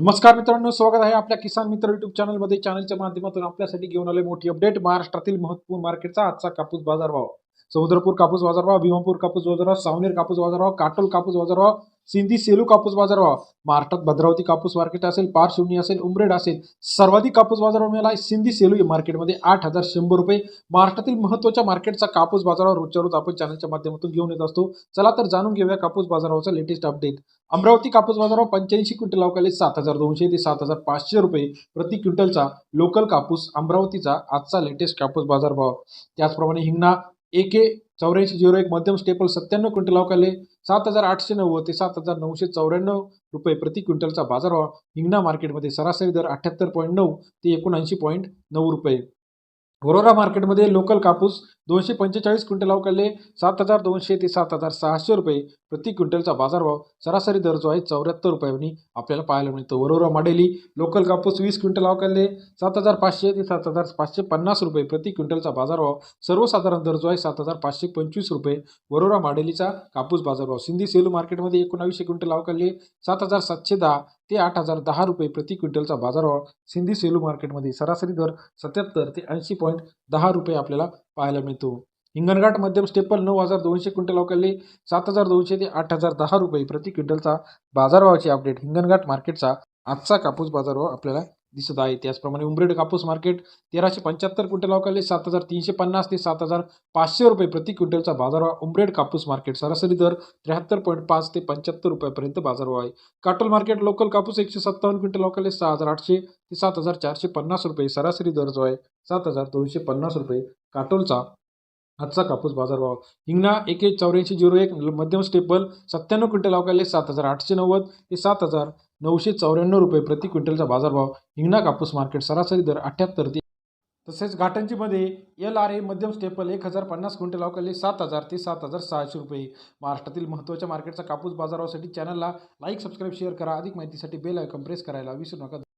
नमस्कार मित्रांनो स्वागत आहे आपल्या किसान मित्र युट्यूब चॅनलमध्ये चॅनलच्या माध्यमातून आपल्यासाठी घेऊन आले मोठी अपडेट महाराष्ट्रातील महत्त्वपूर्ण मार्केटचा आजचा कापूस बाजारभाव. समुद्रपूर कापूस बाजारभाव भीमापूर कापूस बाजारभाव सावनेर कापूस बाजारभाव काटोल कापूस बाजारभाव सिंधी सेलू कापूस बाजार भाव महाराष्ट्रात भद्रावती कापूस मार्केट असेल पारशिवनी असेल उमरेड असेल सर्वाधिक कापूस बाजारावर मिळाला आहे सिंधी सेलू या मार्केटमध्ये आठ हजार शंभर रुपये. महाराष्ट्रातील महत्त्वाच्या मार्केटचा कापूस बाजारावर रोजच्या रोज आपण चॅनलच्या माध्यमातून घेऊन येत असतो. चला तर जाणून घेऊया कापूस बाजारावरचा लेटेस्ट अपडेट अमरावती कापूस बाजारावर पंच्याऐंशी क्विंटल अवकाले सात हजार दोनशे ते सात हजार पाचशे रुपये प्रति क्विंटलचा लोकल कापूस अमरावतीचा आजचा लेटेस्ट कापूस बाजार भाव त्याचप्रमाणे हिंगणा एक चौऱ्याऐंशी झिरो एक मध्यम स्टेपल सत्त्याण्णव क्विंटल अवकाले सात हजार आठशे नव्वद ते सात हजार नऊशे चौऱ्याण्णव रुपये प्रति क्विंटलचा बाजारभाव हिंगणा मार्केटमध्ये सरासरी दर अठ्ठ्याहत्तर पॉईंट नऊ ते एकोणऐंशी पॉईंट नऊ रुपये. वरोरा मार्केटमध्ये लोकल कापूस दोनशे पंचेचाळीस क्विंटल अवकाले सात हजार दोनशे ते सात हजार सहाशे रुपये. प्रति क्विंटलचा बाजारभाव सरासरी दर जो आहे चौऱ्याहत्तर रुपयांनी आपल्याला पाहायला मिळतो. वरोरा माडेली लोकल कापूस वीस क्विंटल अवकाले सात हजार पाचशे ते सात हजार पाचशे पन्नास रुपये प्रति क्विंटलचा बाजारभाव सर्वसाधारण दर जो आहे सात हजार पाचशे पंचवीस रुपये. वरोरा माडेलीचा कापूस बाजारभाव सिंधी सेलू मार्केटमध्ये एकोणावीसशे क्विंटल अवकाले सात हजार सातशे दहा ते आठ हजार दहा रुपये प्रति क्विंटलचा बाजारभाव सिंधी सेलू मार्केटमध्ये सरासरी दर सत्याहत्तर ते ऐंशी पॉईंट दहा रुपये आपल्याला पाहायला मिळतो. हिंगणघाट मध्यम स्टेपल नऊ हजार दोनशे क्विंटल अवकाले सात हजार दोनशे ते आठ हजार दहा रुपये प्रति क्विंटलचा बाजारभावाची अपडेट हिंगणघाट मार्केटचा आजचा कापूस बाजारभाव आपल्याला दिसत आहे. त्याचप्रमाणे उमरेड कापूस मार्केट तेराशे पंच्याहत्तर क्विंटल अवकाले सात हजार तीनशे पन्नास ते सात हजार पाचशे रुपये प्रति क्विंटलचा बाजारभाव उमरेड कापूस मार्केट. सरासरी दर त्र्याहत्तर पॉईंट पाच ते पंच्याहत्तर रुपयापर्यंत बाजारभाव आहे. काटोल मार्केट लोकल कापूस एकशे सत्तावन्न क्विंटल अवकाले सहा हजार आठशे ते सात हजार चारशे पन्नास रुपये सरासरी दर जो आहे सात हजार दोनशे पन्नास रुपये काटोलचा आजचा कापूस बाजारभाव. हिंगणा एक एक चौऱ्याऐंशी झिरो एक मध्यम स्टेपल सत्त्याण्णव क्विंटल अवकाले सात हजार आठशे नव्वद ते सात हजार नऊशे चौऱ्याण्णव रुपये प्रति क्विंटलचा बाजारभाव. हिंगणा कापूस मार्केट सरासरी दर अठ्ठ्याहत्तर ते तसेच घाटांचीमध्ये एल आर ए मध्यम स्टेपल एक हजार पन्नास क्विंटल अवकाले सात हजार ते सात हजार सहाशे रुपये. महाराष्ट्रातील महत्त्वाच्या मार्केटचा कापूस बाजारासाठी चॅनलला लाईक सबस्क्राईब शेअर करा. अधिक माहितीसाठी बेल आयकॉन प्रेस करायला विसरू नका.